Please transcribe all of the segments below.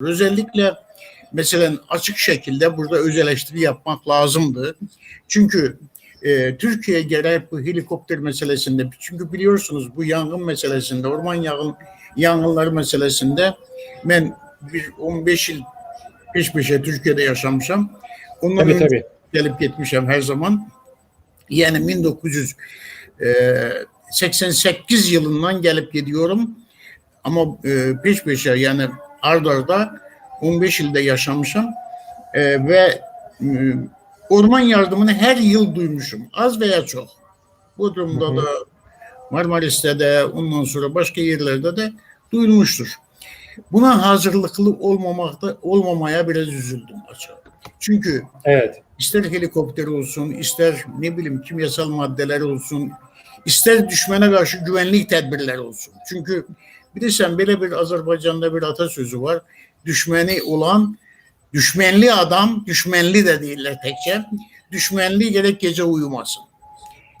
Özellikle mesela açık şekilde burada öz eleştiri yapmak lazımdı. Çünkü e, Türkiye gerek bu helikopter meselesinde çünkü biliyorsunuz bu yangın meselesinde orman yangın yangınları meselesinde ben bir 15 yıl peş peşe Türkiye'de yaşamışım. Ondan Tabii tabii. gelip gitmişim her zaman. Yani 1988 yılından gelip gidiyorum. Ama e, peş peşe yani arda arda 15 yılda yaşamışım. E, ve e, orman yardımını her yıl duymuşum. Az veya çok. Bodrum'da da Marmaris'te de ondan sonra başka yerlerde de duyulmuştur. Buna hazırlıklı olmamakta olmamaya biraz üzüldüm açıkçası. Çünkü Evet. ister helikopter olsun, ister ne bileyim kimyasal maddeler olsun, ister düşmana karşı güvenlik tedbirleri olsun. Çünkü bilirsen böyle bir Azerbaycan'da bir atasözü var. Düşmeni olan, düşmenli adam, düşmenli de değiller tekçe. Düşmenli gerek gece uyumasın.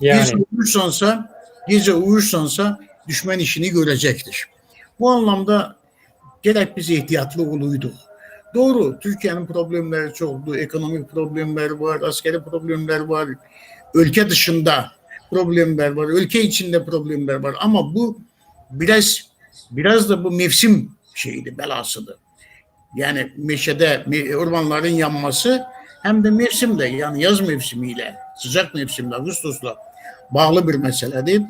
Yani Gece uyursansa, gece uyursansa düşman işini görecektir. Bu anlamda gerek biz ihtiyatlı oluyduk. Doğru, Türkiye'nin problemleri çoktu. Ekonomik problemler var, askeri problemler var. Ülke dışında problemler var, ülke içinde problemler var. Ama bu biraz biraz da bu mevsim şeydi, belasıdır. Yani meşede, me- ormanların yanması hem de mevsimde yani yaz mevsimiyle, sıcak mevsimle, Ağustos'la bağlı bir meseledir.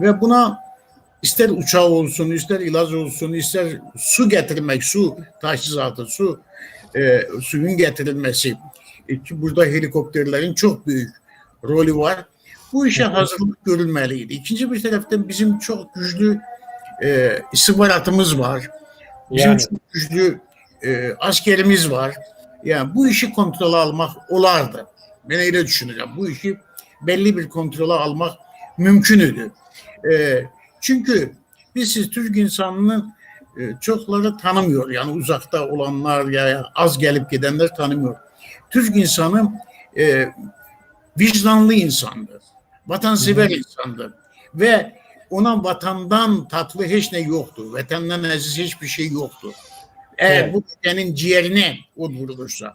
Ve buna ister uçağı olsun, ister ilaç olsun, ister su getirmek, su taşızatı, su e, suyun getirilmesi. E, burada helikopterlerin çok büyük rolü var. Bu işe hazırlık görülmeliydi. İkinci bir taraftan bizim çok güçlü e, istihbaratımız var. Bizim yani çok güçlü e, askerimiz var. Yani bu işi kontrole almak olardı. Ben öyle düşünüyorum. Bu işi belli bir kontrole almak mümkün idi. E, çünkü biz siz Türk insanını e, çokları tanımıyor. Yani uzakta olanlar ya az gelip gidenler tanımıyor. Türk insanı e, vicdanlı insandır. Vatansever Hı insandır. Ve ona vatandan tatlı hiç ne yoktur. Vatandan aziz hiçbir şey yoktur. Eğer Evet. bu ülkenin ciğerine vurulursa,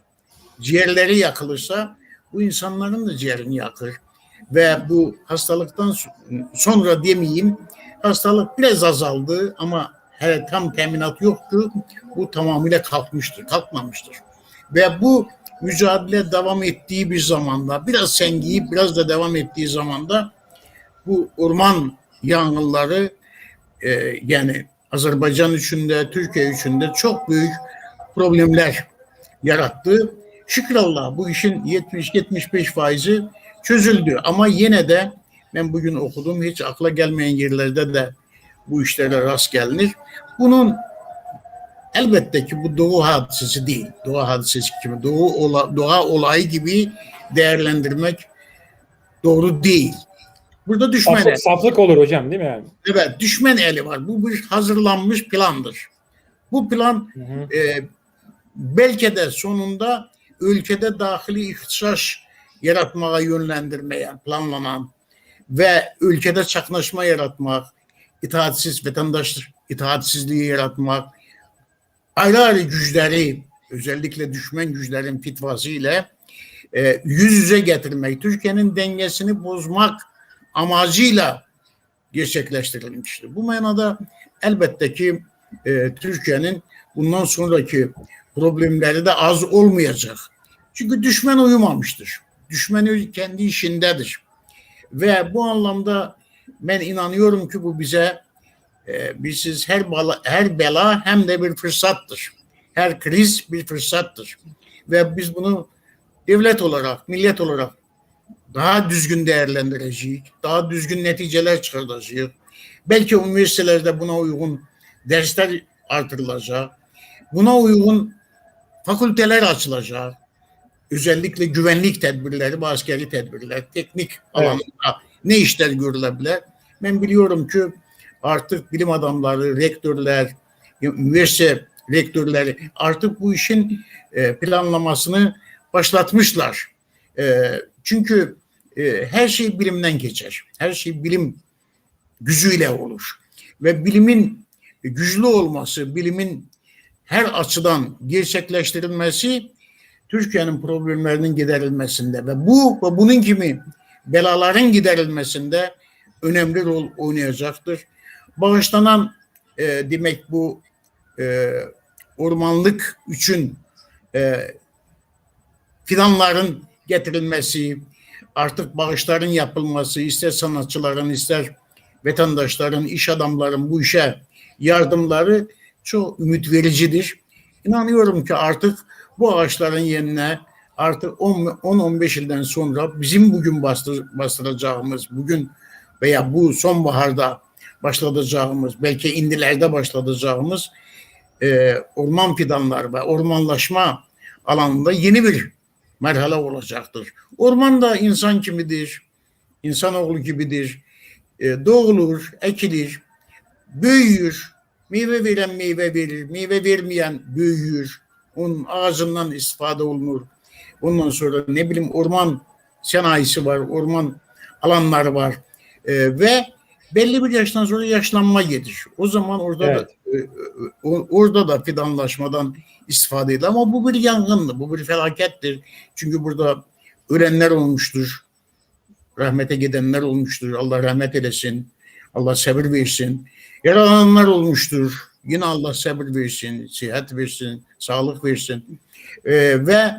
ciğerleri yakılırsa bu insanların da ciğerini yakır. Ve bu hastalıktan so- sonra demeyeyim, hastalık biraz azaldı ama hele tam teminat yoktu. Bu tamamıyla kalkmıştır, kalkmamıştır. Ve bu mücadele devam ettiği bir zamanda, biraz sengiyip biraz da devam ettiği zamanda bu orman yangınları e, yani Azerbaycan içinde, Türkiye içinde çok büyük problemler yarattı. Şükür Allah bu işin 70-75 faizi çözüldü. Ama yine de ben bugün okudum hiç akla gelmeyen yerlerde de bu işlere rast gelinir. Bunun elbette ki bu doğu hadisesi değil. Doğa hadisesi gibi, doğu ola, doğa olayı gibi değerlendirmek doğru değil. Burada düşman eli. saflık, saflık olur hocam değil mi yani? Evet, düşman eli var. Bu bir hazırlanmış plandır. Bu plan Hı hı. e, belki de sonunda ülkede dahili ihtisaç yaratmaya yönlendirmeye planlanan ve ülkede çaklaşma yaratmak, itaatsiz vatandaş itaatsizliği yaratmak, ayrı ayrı güçleri özellikle düşman güçlerin fitvası ile e, yüz yüze getirmek, Türkiye'nin dengesini bozmak amacıyla gerçekleştirilmiştir. Bu manada elbette ki e, Türkiye'nin bundan sonraki problemleri de az olmayacak. Çünkü düşman uyumamıştır. Düşman kendi işindedir. Ve bu anlamda ben inanıyorum ki bu bize e, bizsiz her bela, her bela hem de bir fırsattır. Her kriz bir fırsattır. Ve biz bunu devlet olarak, millet olarak daha düzgün değerlendireceğiz, daha düzgün neticeler çıkartacağız. Belki üniversitelerde buna uygun dersler artırılacak. Buna uygun fakülteler açılacak. Özellikle güvenlik tedbirleri askeri tedbirler, teknik alanında ne işler görülebilir? Ben biliyorum ki artık bilim adamları, rektörler, üniversite rektörleri artık bu işin e, planlamasını başlatmışlar. Çünkü e, her şey bilimden geçer. Her şey bilim gücüyle olur. Ve bilimin güçlü olması, bilimin her açıdan gerçekleştirilmesi Türkiye'nin problemlerinin giderilmesinde ve bu ve bunun gibi belaların giderilmesinde önemli rol oynayacaktır. Bağışlanan e, demek bu e, ormanlık için e, fidanların getirilmesi, artık bağışların yapılması, ister sanatçıların, ister vatandaşların, iş adamların bu işe yardımları çok ümit vericidir. İnanıyorum ki artık bu ağaçların yerine artık 10-15 yıldan sonra bizim bugün bastır, bastıracağımız, bugün veya bu sonbaharda başlatacağımız, belki indilerde başlatacağımız e, orman fidanları ve ormanlaşma alanında yeni bir merhale olacaktır. Orman da insan kimidir, insanoğlu gibidir. E, doğulur, ekilir, büyür, meyve veren meyve verir, meyve vermeyen büyür. Onun ağacından istifade olunur. Ondan sonra ne bileyim orman sanayisi var, orman alanları var. E, ve belli bir yaştan sonra yaşlanma gelir. O zaman orada Evet. da, orada da fidanlaşmadan istifade edilir. Ama bu bir yangındı, bu bir felakettir. Çünkü burada ölenler olmuştur. Rahmete gidenler olmuştur. Allah rahmet eylesin. Allah sabır versin. Yaralananlar olmuştur. Yine Allah sabır versin, sıhhat versin, sağlık versin. Ee, ve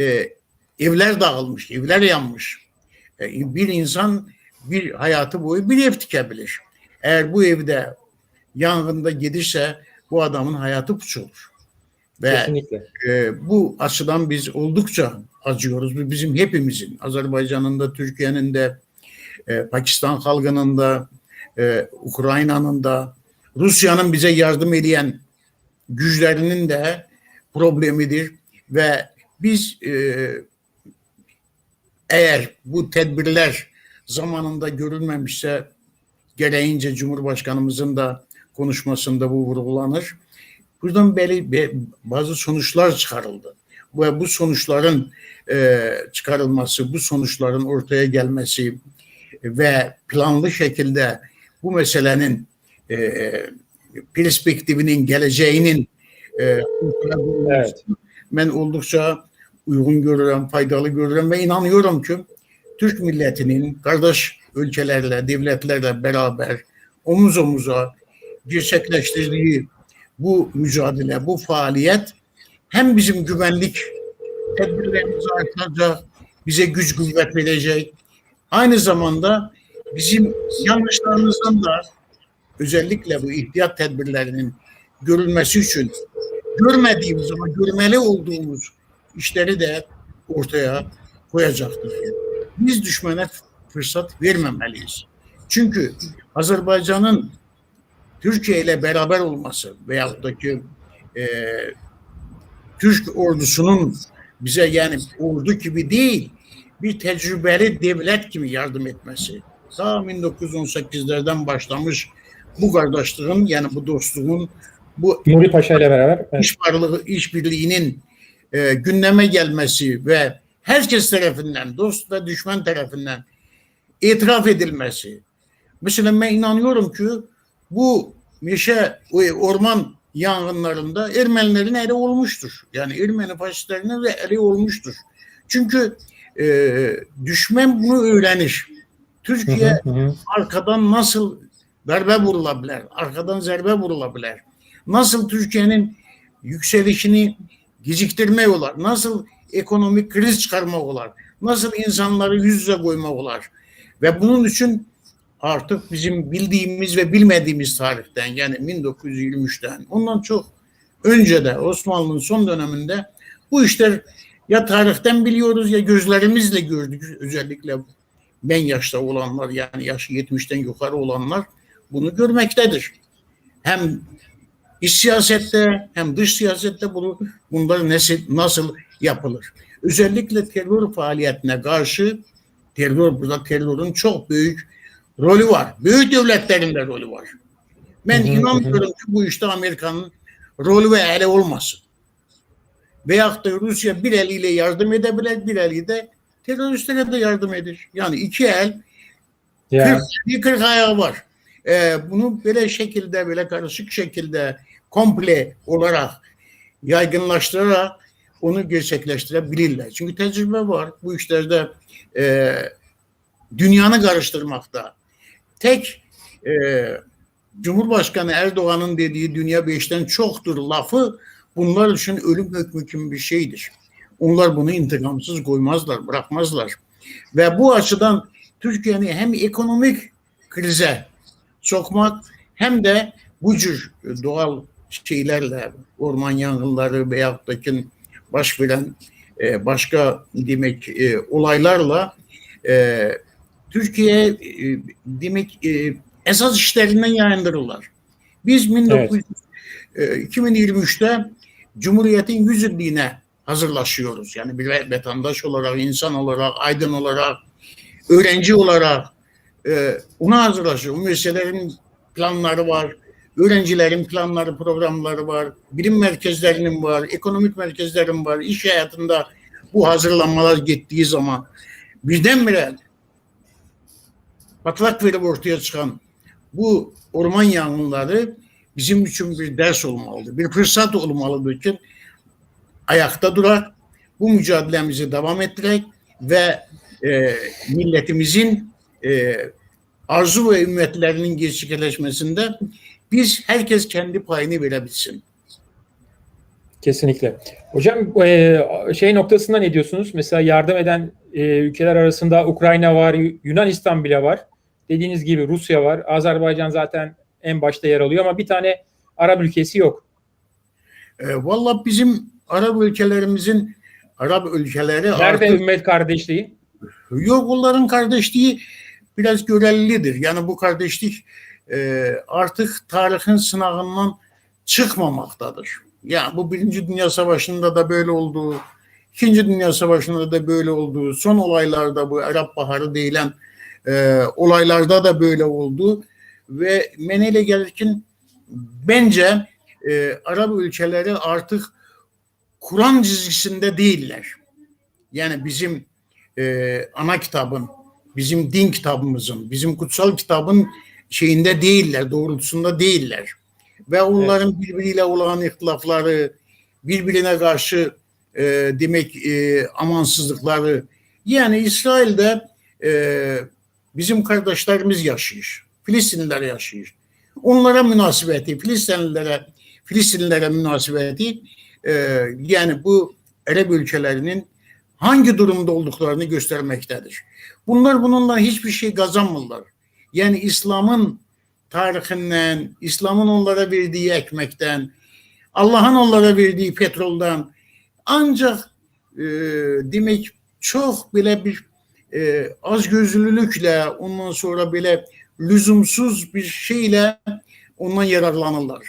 e, evler dağılmış, evler yanmış. E, bir insan bir hayatı boyu bir ev dikebilir. Eğer bu evde yangında gelirse bu adamın hayatı puç olur. Ve Kesinlikle. e, bu açıdan biz oldukça acıyoruz. Bu bizim hepimizin, Azerbaycan'ın da, Türkiye'nin de, e, Pakistan halkının da, e, Ukrayna'nın da, Rusya'nın bize yardım eden güçlerinin de problemidir. Ve biz e, eğer bu tedbirler zamanında görülmemişse gereğince Cumhurbaşkanımızın da konuşmasında bu vurgulanır. Buradan belli be- bazı sonuçlar çıkarıldı. Ve bu sonuçların e, çıkarılması, bu sonuçların ortaya gelmesi ve planlı şekilde bu meselenin e, perspektifinin, geleceğinin e, Evet. ben oldukça uygun görürüm, faydalı görürüm ve inanıyorum ki Türk milletinin kardeş ülkelerle, devletlerle beraber omuz omuza gerçekleştirdiği bu mücadele, bu faaliyet hem bizim güvenlik tedbirlerimizi artıracak, bize güç kuvvet verecek, aynı zamanda bizim yanlışlarımızdan da özellikle bu ihtiyat tedbirlerinin görülmesi için görmediğimiz ama görmeli olduğumuz işleri de ortaya koyacaktır. Biz düşmana fırsat vermemeliyiz. Çünkü Azerbaycan'ın Türkiye ile beraber olması veyahut da ki e, Türk ordusunun bize yani ordu gibi değil bir tecrübeli devlet gibi yardım etmesi. Ta 1918'lerden başlamış bu kardeşliğin yani bu dostluğun bu Nuri Paşa ile beraber. Evet. işbirliği, işbirliğinin e, gündeme gelmesi ve herkes tarafından, dost ve düşman tarafından itiraf edilmesi. Mesela ben inanıyorum ki bu meşe, orman yangınlarında Ermenilerin eli olmuştur. Yani Ermeni faşistlerinin de eli olmuştur. Çünkü e, düşman bunu öğrenir. Türkiye Hı hı hı. arkadan nasıl darbe vurulabilir, arkadan zerbe vurulabilir, nasıl Türkiye'nin yükselişini geciktirme olar, nasıl ekonomik kriz çıkarma olar, nasıl insanları yüz yüze koyma olar. Ve bunun için artık bizim bildiğimiz ve bilmediğimiz tarihten yani 1923'ten ondan çok önce de Osmanlı'nın son döneminde bu işler ya tarihten biliyoruz ya gözlerimizle gördük özellikle ben yaşta olanlar yani yaşı 70'ten yukarı olanlar bunu görmektedir. Hem iç siyasette hem dış siyasette bunu bunlar nasıl, nasıl yapılır? Özellikle terör faaliyetine karşı terör burada terörün çok büyük rolü var. Büyük devletlerin de rolü var. Ben Hı hı, inanmıyorum ki bu işte Amerika'nın rolü ve eli olmasın. Veyahut da Rusya bir eliyle yardım edebilir, bir eliyle teröristlere de yardım edir. Yani iki el Ya, 40, 40 ayağı var. Ee, bunu böyle şekilde böyle karışık şekilde komple olarak yaygınlaştırarak onu gerçekleştirebilirler. Çünkü tecrübe var bu işlerde e, dünyanı karıştırmakta. Tek e, Cumhurbaşkanı Erdoğan'ın dediği dünya beşten çoktur lafı bunlar için ölüm hükmü gibi bir şeydir. Onlar bunu intikamsız koymazlar, bırakmazlar. Ve bu açıdan Türkiye'ni hem ekonomik krize sokmak hem de bu tür doğal şeylerle orman yangınları veyahut da baş veren e, başka demek e, olaylarla e, Türkiye e, demek e, esas işlerinden yayındırırlar. Biz 19, e, 2023'te Cumhuriyet'in 100 yılline hazırlaşıyoruz. Yani bir vatandaş olarak, insan olarak, aydın olarak, öğrenci olarak e, ona hazırlaşıyoruz. Üniversitelerin planları var, öğrencilerin planları, programları var, bilim merkezlerinin var, ekonomik merkezlerin var, iş hayatında bu hazırlanmalar gittiği zaman birdenbire patlak verip ortaya çıkan bu orman yangınları bizim için bir ders olmalıdır. Bir fırsat olmalıdır ki ayakta durak, bu mücadelemizi devam ettirek ve e, milletimizin e, arzu ve ümmetlerinin gerçekleşmesinde biz herkes kendi payını verebilsin. Kesinlikle. Hocam e, şey noktasında ne diyorsunuz? Mesela yardım eden e, ülkeler arasında Ukrayna var, Yunanistan bile var. Dediğiniz gibi Rusya var. Azerbaycan zaten en başta yer alıyor ama bir tane Arap ülkesi yok. E, Valla bizim Arap ülkelerimizin Arap ülkeleri Nerede artık ümmet kardeşliği? yok onların kardeşliği biraz görelidir. Yani bu kardeşlik e, artık tarihin sınavından çıkmamaktadır. Yani bu Birinci Dünya Savaşı'nda da böyle oldu. İkinci Dünya Savaşı'nda da böyle oldu. Son olaylarda bu Arap Baharı denilen e, olaylarda da böyle oldu. Ve menele gelirken bence e, Arap ülkeleri artık Kur'an çizgisinde değiller. Yani bizim e, ana kitabın, bizim din kitabımızın, bizim kutsal kitabın şeyinde değiller, doğrultusunda değiller. Ve onların birbiriyle olan ihtilafları, birbirine karşı e, demek e, amansızlıkları. Yani İsrail'de e, bizim kardeşlerimiz yaşıyor. Filistinliler yaşıyor. Onlara münasebeti, Filistinlilere Filistinlilere münasebeti e, yani bu Arap ülkelerinin hangi durumda olduklarını göstermektedir. Bunlar bununla hiçbir şey kazanmırlar. Yani İslam'ın tarihinden, İslam'ın onlara verdiği ekmekten, Allah'ın onlara verdiği petroldan ancak e, demek çok bile bir e, az gözlülükle ondan sonra bile lüzumsuz bir şeyle ondan yararlanırlar.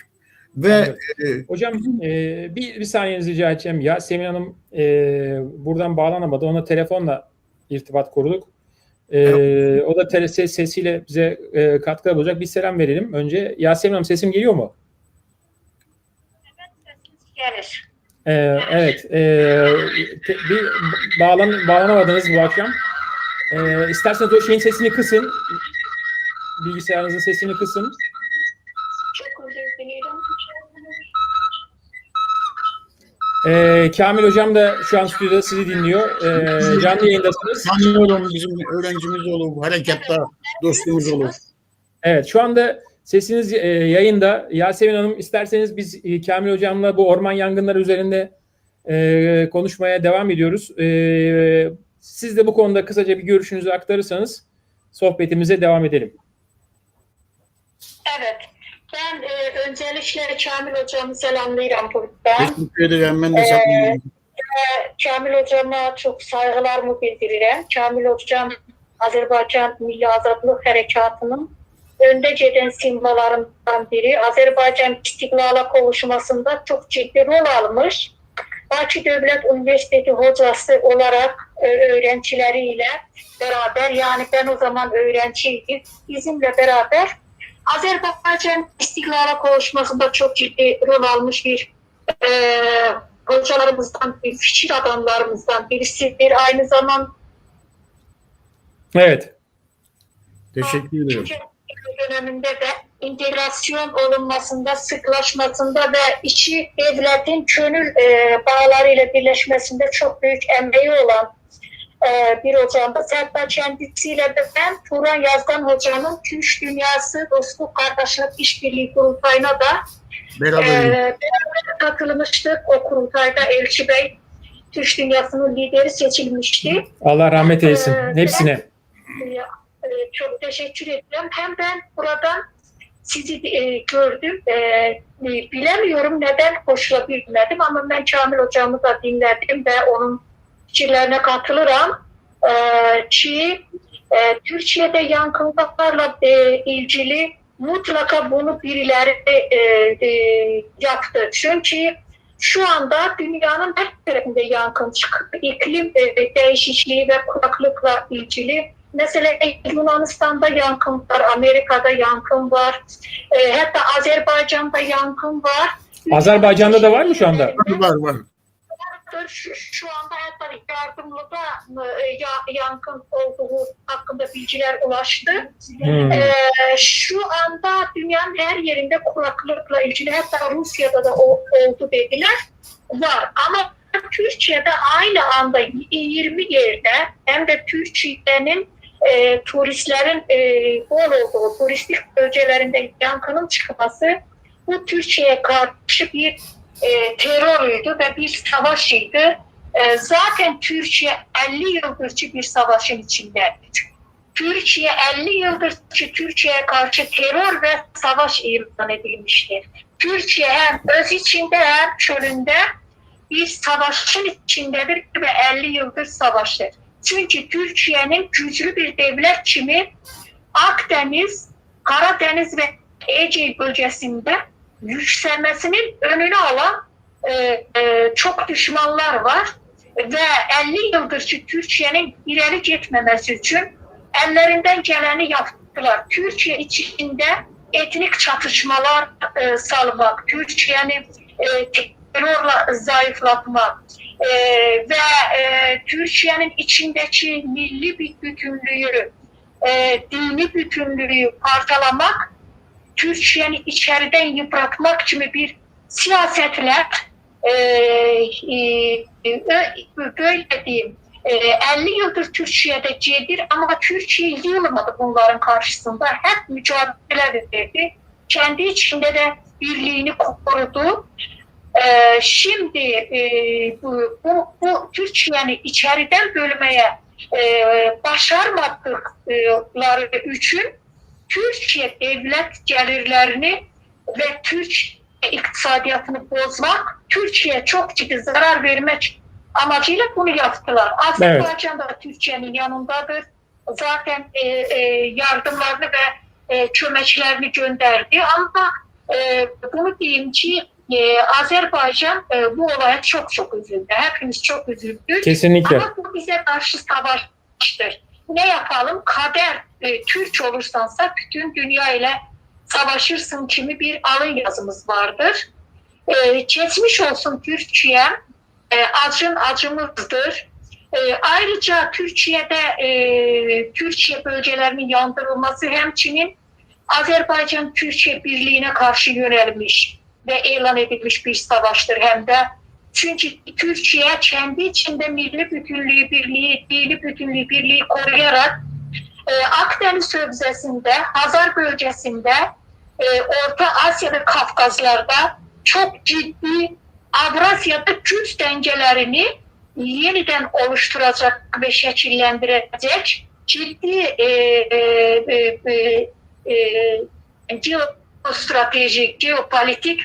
Ve Evet. Hocam e, bir, bir saniyenizi rica edeceğim. Yasemin Hanım e, buradan bağlanamadı. Ona telefonla irtibat kurduk. E, o da ses- sesiyle bize e, katkıda bulacak. Bir selam verelim. Önce Yasemin Hanım sesim geliyor mu? Gelir. E, evet. E, te- bir bağlan, bağlanamadınız bu akşam. E, isterseniz o şeyin sesini kısın. Bilgisayarınızın sesini kısın. Çok özür dilerim. E, Kamil Hocam da şu an stüdyoda sizi dinliyor. E, canlı yayındasınız. sanıyorum bizim öğrencimiz olur, harekette dostumuz olur. Evet şu anda sesiniz e, yayında. Yasemin Hanım isterseniz biz e, Kamil Hocam'la bu orman yangınları üzerinde e, konuşmaya devam ediyoruz. E, siz de bu konuda kısaca bir görüşünüzü aktarırsanız sohbetimize devam edelim. Evet. Ben e, öncelikle Kamil hocamı selamlıyorum buradan. Teşekkür ederim. Ben de Ee, selamlıyorum. Kamil hocama çok saygılarımı bildiririm. Kamil hocam Azerbaycan Milli Azadlık Harekatı'nın önde gelen simbalarından biri. Azerbaycan istiklala kavuşmasında çok ciddi rol almış. Bakı Devlet Üniversitesi hocası olarak e, öğrencileriyle beraber yani ben o zaman öğrenciydim. Bizimle beraber Azerbaycan istiklala kavuşmasında çok ciddi rol almış bir e, hocalarımızdan, bir fikir adamlarımızdan birisidir. Aynı zamanda Evet. Teşekkür ederim. Döneminde de integrasyon olunmasında, sıklaşmasında ve işi devletin gönül e, bağlarıyla birleşmesinde çok büyük emeği olan e, bir hocamız. Hatta kendisiyle de ben Turan Yazgan hocamın Türk Dünyası Dostluk Kardeşlik İşbirliği Kurultayı'na da Beraber. ee, beraber katılmıştık o kurultayda Elçi Bey Türk Dünyası'nın lideri seçilmişti. Allah rahmet eylesin Ee, hepsine. E, Çok teşekkür ederim. Hem ben buradan sizi e, gördüm. E, e, bilemiyorum neden koşulabilmedim ama ben Kamil hocamı da dinledim ve onun fikirlerine katılırım. E, ki e, Türkiye'de yankılarla e, ilgili mutlaka bunu birileri e, e, yaptı. Çünkü şu anda dünyanın her tarafında yankın çıkıp iklim e, değişikliği ve kuraklıkla ilgili mesela Yunanistan'da yankın var, Amerika'da yankın var, e, hatta Azerbaycan'da yankın var. Azerbaycan'da da var mı şu anda? Var var. Şu, şu anda hatta yardımlıda e, ya- yankın olduğu hakkında bilgiler ulaştı. Hmm. Ee, şu anda dünyanın her yerinde kuraklıkla ilgili hatta Rusya'da da o, oldu dediler var ama Türkiye'de aynı anda 20 yerde hem de Türkiye'nin e, turistlerin e, bol olduğu turistik bölgelerinde yankının çıkması bu Türkiye'ye karşı bir e, terörüydü ve bir savaşıydı. E, zaten Türkiye 50 yıldır bir savaşın içindedir. Türkiye 50 yıldır ki Türkiye'ye karşı terör ve savaş ilan edilmiştir. Türkiye hem öz içinde hem çölünde bir savaşın içindedir ve 50 yıldır savaşır. Çünkü Türkiye'nin güçlü bir devlet kimi Akdeniz, Karadeniz ve Ege bölgesinde yükselmesinin önünü alan e, e, çok düşmanlar var ve 50 yıldır ki Türkiye'nin ileri gitmemesi için ellerinden geleni yaptılar. Türkiye içinde etnik çatışmalar e, salmak, Türkiye'ni e, terörle zayıflatmak e, ve e, Türkiye'nin içindeki milli bir bütünlüğü, e, dini bütünlüğü parçalamak, Türkiye'ni içeriden yıpratmak gibi bir siyasetler e, e, ö- böyle diyeyim e, 50 yıldır Türkiye'de cedir ama Türkiye yılmadı bunların karşısında. Hep mücadele verdi. Kendi içinde de birliğini korudu. E, şimdi e, bu, bu, bu Türkiye'ni içeriden bölmeye e, başarmadıkları için Türkiye devlet gelirlerini ve Türk iktisadiyatını bozmak, Türkiye çok ciddi zarar vermek amacıyla bunu yaptılar. Azerbaycan da Türkiye'nin yanındadır. Zaten e, e, yardımlarını ve e, kömeklerini gönderdi ama e, bunu diyeyim ki e, Azerbaycan e, bu olaya çok çok üzüldü. Hepimiz çok üzüldük. Kesinlikle. Ama bu bize karşı savaştır. Ne yapalım? Kader e, Türk olursansa bütün dünya ile savaşırsın kimi bir alın yazımız vardır. E, geçmiş olsun Türkiye. E, acın acımızdır. E, ayrıca Türkiye'de e, Türkiye bölgelerinin yandırılması hem Çin'in Azerbaycan-Türkiye birliğine karşı yönelmiş ve ilan edilmiş bir savaştır hem de. Çünkü Türkiye kendi içinde milli bütünlüğü, birliği, dini bütünlüğü, birliği koruyarak e, Akdeniz Sövzesi'nde, Hazar bölgesinde, e, Orta Asya ve Kafkaslar'da çok ciddi Avrasya'da güç dengelerini yeniden oluşturacak ve şekillendirecek ciddi e, e, e, e, e, geostratejik, geopolitik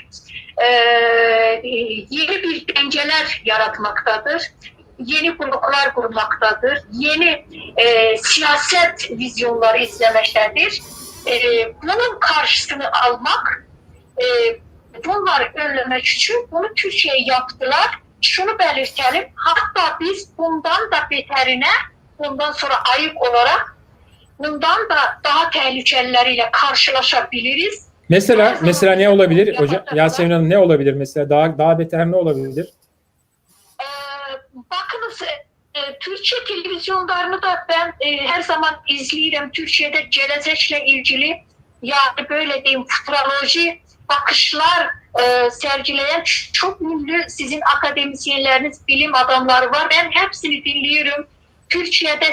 e, yeni bir dengeler yaratmaktadır. Yeni bloklar kurmaktadır. Yeni e, siyaset vizyonları izlemektedir. E, bunun karşısını almak, e, bunları önlemek için bunu Türkiye yaptılar. Şunu belirtelim, hatta biz bundan da beterine, bundan sonra ayıp olarak bundan da daha tehlikelileriyle karşılaşabiliriz. Mesela mesela ne olabilir hocam? Yasemin Hanım ne olabilir mesela? Daha daha beter ne olabilir? Ee, bakınız e, Türkçe televizyonlarını da ben e, her zaman izleyirim. Türkiye'de gelecekle ilgili yani böyle diyeyim futuroloji bakışlar e, sergileyen çok ünlü sizin akademisyenleriniz, bilim adamları var. Ben hepsini dinliyorum. Türkiye'de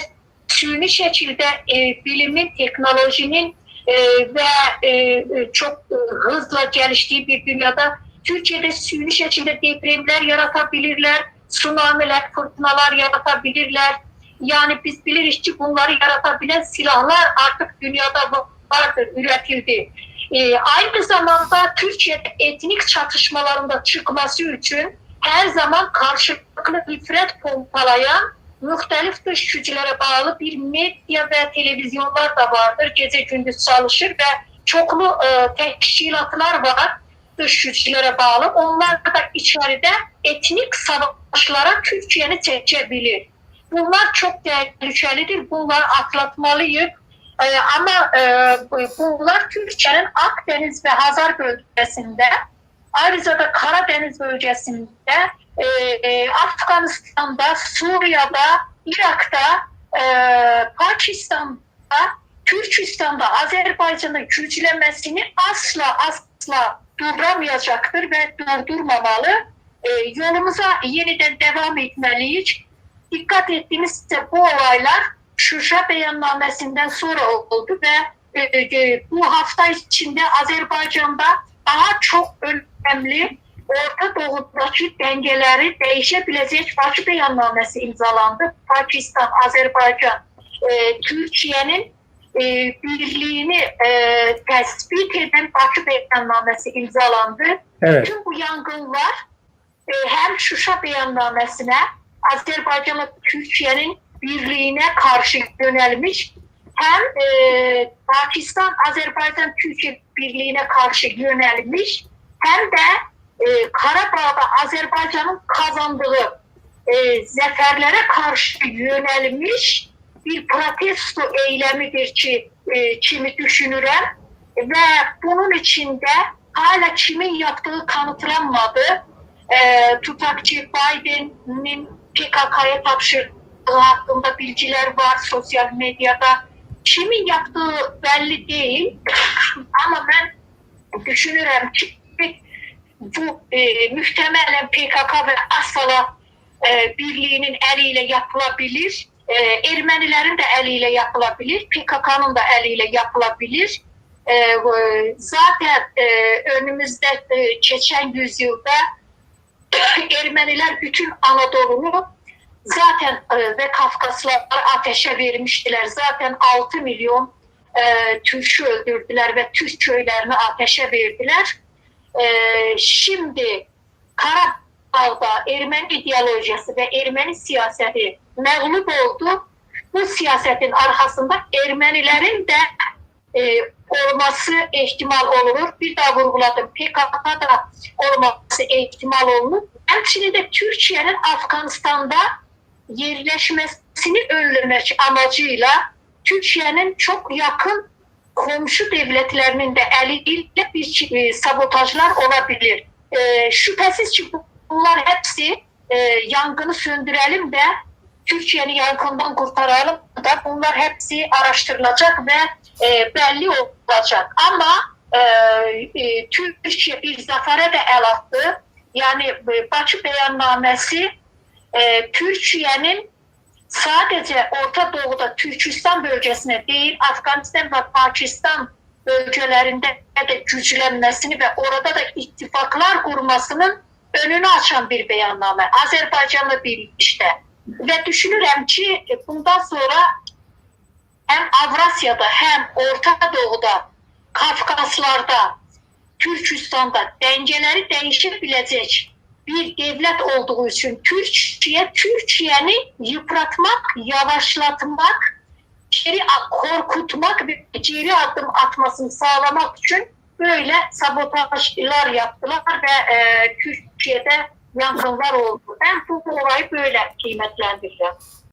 suni şekilde e, bilimin, teknolojinin e, ve e, e, çok e, hızla geliştiği bir dünyada Türkiye'de suni şekilde depremler yaratabilirler, tsunamiler, fırtınalar yaratabilirler. Yani biz biliriz ki bunları yaratabilen silahlar artık dünyada vardır, üretildi. Ee, aynı zamanda Türkiye'de etnik çatışmalarında çıkması için her zaman karşılıklı nefret pompalayan muhtelif dış güçlere bağlı bir medya ve televizyonlar da vardır. Gece gündüz çalışır ve çoklu e, teşkilatlar var dış güçlere bağlı. Onlar da içeride etnik savaşlara Türkiye'ni çekebilir. Bunlar çok tehlikelidir. Bunlar atlatmalıyız. Ee, ama e, bu- bunlar Türkiye'nin Akdeniz ve Hazar bölgesinde ayrıca da Karadeniz bölgesinde e, Afganistan'da, Suriye'de, Irak'ta, e, Pakistan'da, Türkistan'da, Azerbaycan'da güçlenmesini asla asla durduramayacaktır ve durdurmamalı. E, yolumuza yeniden devam etmeliyiz. Dikkat ettiğimizde bu olaylar Şuşa beyannamesinden sonra oldu ve e, e, bu hafta içinde Azerbaycan'da daha çok önemli Orta Doğu'daki dengeleri değişebilecek Bakü beyannamesi imzalandı. Pakistan, Azerbaycan, e, Türkiye'nin e, birliğini e, tespit eden Bakü beyannamesi imzalandı. Evet. Bütün bu yangınlar e, hem Şuşa beyannamesine Azerbaycan'la Türkiye'nin birliğine karşı yönelmiş hem e, Pakistan Azerbaycan Türkiye birliğine karşı yönelmiş hem de e, Karabağ'da Azerbaycan'ın kazandığı e, zaferlere karşı yönelmiş bir protesto eylemidir ki e, kimi düşünürüm ve bunun içinde hala kimin yaptığı kanıtlanmadı. E, tutakçı Biden'in PKK'ya tapşırdığı hakkında bilgiler var sosyal medyada. Kimin yaptığı belli değil ama ben düşünürüm ki bu e, muhtemelen PKK ve Asala e, birliğinin eliyle yapılabilir. E, Ermenilerin de eliyle yapılabilir. PKK'nın da eliyle yapılabilir. E, e, zaten e, önümüzde e, geçen yüzyılda Ermeniler bütün Anadolu'nu zaten e, ve Kafkaslar ateşe vermiştiler. Zaten 6 milyon e, Türk'ü öldürdüler ve Türk köylerini ateşe verdiler. E, şimdi Karabağ'da Ermeni ideolojisi ve Ermeni siyaseti mağlup oldu. Bu siyasetin arkasında Ermenilerin de e, olması ihtimal olur. Bir daha vurguladım. PKK'da olması ihtimal olur. Hemçinin de Türkiye'nin Afganistan'da yerleşmesini önlemek amacıyla Türkiye'nin çok yakın komşu devletlerinin de eliyle bir e, sabotajlar olabilir. E, şüphesiz ki bunlar hepsi e, yangını söndürelim de Türkiye'ni yangından kurtaralım da bunlar hepsi araştırılacak ve e, belli olacak. Ama e, e, Türkiye bir zafere de el attı. Yani e, Bakü beyannamesi e, Türkiye'nin sadece Orta Doğu'da Türkistan bölgesine değil Afganistan ve Pakistan bölgelerinde de güçlenmesini ve orada da ittifaklar kurmasının önünü açan bir beyanname. Azerbaycan'la birlikte. Ve düşünürüm ki bundan sonra hem Avrasya'da hem Orta Doğu'da Kafkaslar'da Türkistan'da dengeleri değişebilecek bir devlet olduğu için Türkiye, Türkiye'ni yıpratmak, yavaşlatmak, geri korkutmak ve geri adım atmasını sağlamak için böyle sabotajlar yaptılar ve e, Türkiye'de yangınlar oldu. Ben bu olayı böyle kıymetlendiriyorum.